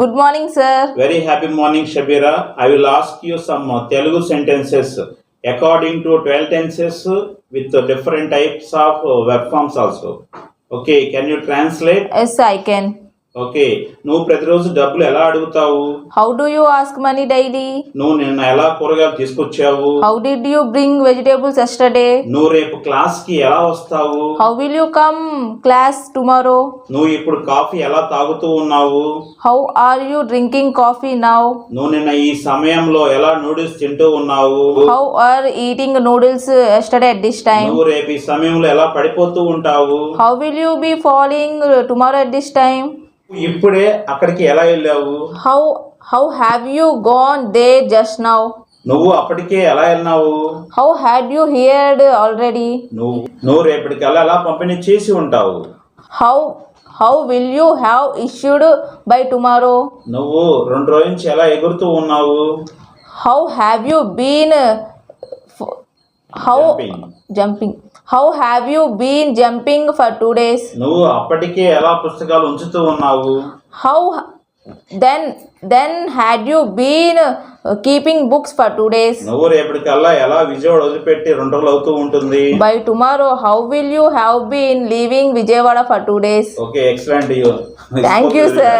Good morning sir Very happy morning, Shabira. I will ask you some uh, Telugu sentences according to 12 tenses uh, with uh, different types of uh, verb forms also. Okay, can you translate? Yes I can Okay. నువ్వు ప్రతిరోజు డబ్బులు ఎలా అడుగుతావు? How do you ask money daily నువ్వు నిన్న ఎలా కూరగాయలు తీసుకొచ్చావు? How did you bring vegetables yesterday నువ్వు రేపు క్లాస్కి ఎలా వస్తావు? How will you come class tomorrow నువ్వు ఇప్పుడు కాఫీ ఎలా తాగుతూ ఉన్నావు? How are you drinking coffee now నువ్వు నిన్న ఈ సమయంలో ఎలా నూడిల్స్ తింటూ ఉన్నావు? How are eating noodles yesterday at this time నువ్వు రేపు ఈ సమయంలో ఎలా పడిపోతూ ఉంటావు? How will you be following tomorrow at this time ఇప్పుడే అక్కడికి ఎలా వెళ్ళావు? How how have you gone there just now నువ్వు అప్పటికే ఎలా వెళ్ళినావు? How had you heard already నువ్వు నువ్వు రేపటికల్లా ఎలా పంపిణీ చేసి ఉంటావు? How how will you have issued by tomorrow నువ్వు రెండు రోజుల నుంచి ఎలా ఎగురుతూ ఉన్నావు? How have you been how Jumping. Jumping how have you been jumping for two days నువ్వు అప్పటికే ఎలా పుస్తకాలు ఉంచుతూ ఉన్నావు? How then then had you been keeping books for two days నువ్వు రేపటికల్లా ఎలా విజయవాడ వదిలిపెట్టి రెండు రోజులు అవుతూ ఉంటుంది? By tomorrow how will you have been leaving Vijayawada for two days okay excellent you Thank you, sir.